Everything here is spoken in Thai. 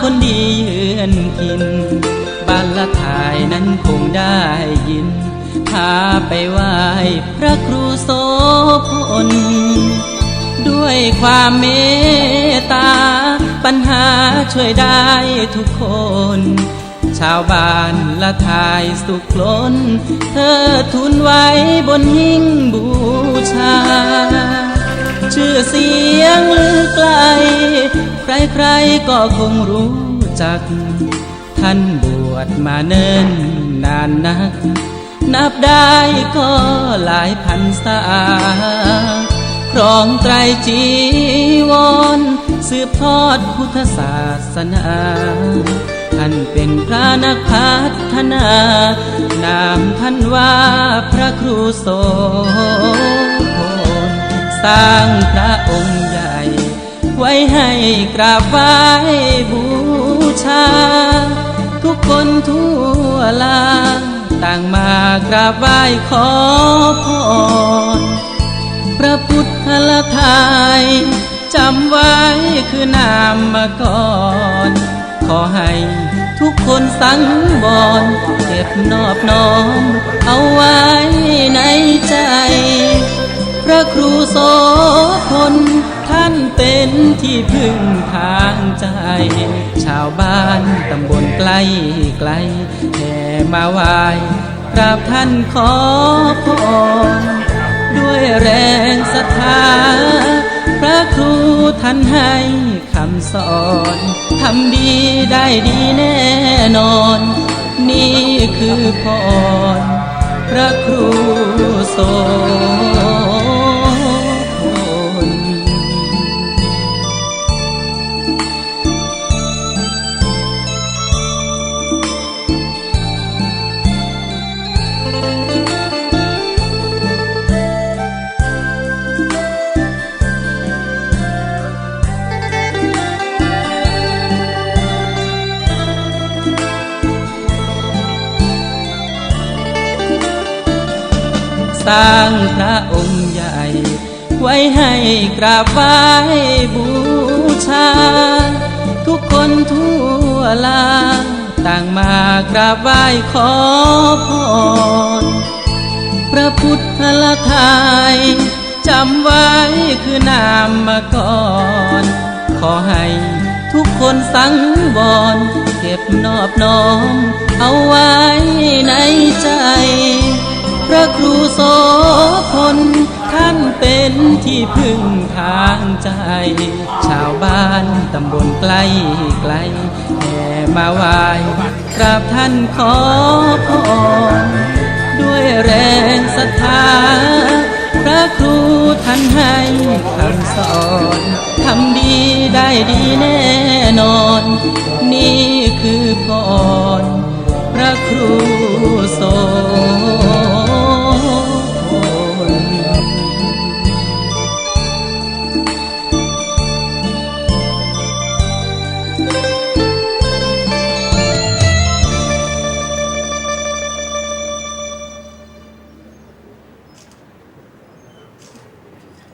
คนดีเยือนกินบ้านละทายนั้นคงได้ยินพาไปไหว้พระครูโสพลด้วยความเมตตา ปัญหาช่วยได้ทุกคน ชาวบ้านละทายสุขล้น เธอทุนไว้บนหิ้งบูชา ชื่อเสียงลือไกล ใครๆก็คงรู้จัก ท่านบวชมาเนิ่นนานนัก นับได้ก็หลายพันษาครองไตรจีวร สืบทอดพุทธศาสนา ท่านเป็นพระนักพัฒนา นามท่านว่าพระครูโส สร้างพระองค์ใหญ่ ไว้ให้กราบไหว้บูชา ทุกคนทั่วลาต่างมากราบไหว้ขอพรพระพุทธละทายจำไว้คือนามมาก่อน ขอให้ทุกคนสังวรเก็บนอบน้อมเอาไว้ในใจ พระครูโสพลท่านเป็นที่พึ่งทางใจ ชาวบ้านตำบลใกล้ไกลแห่มาไหว้กราบท่านขอพรด้วยแรงศรัทธา พระครูท่านให้คำสอนทำดีได้ดีแน่นอน นี่คือพรพระครูโส สร้างพระองค์ใหญ่ ไว้ให้กราบไหว้บูชา ทุกคนทั่วลา ต่างมากราบไหว้ขอพร พระพุทธละทายจำไว้คือนามมาก่อน ขอให้ทุกคนสังวรเก็บนอบน้อมเอาไว้ในใจ พระครูโสพลท่านเป็นที่พึ่งทางใจ ชาวบ้านตำบลใกล้ไกลแห่มาไหว้กราบท่านขอพรด้วยแรงศรัทธา พระครูท่านให้คำสอนทำดีได้ดีแน่นอน นี่คือพรพระครูโส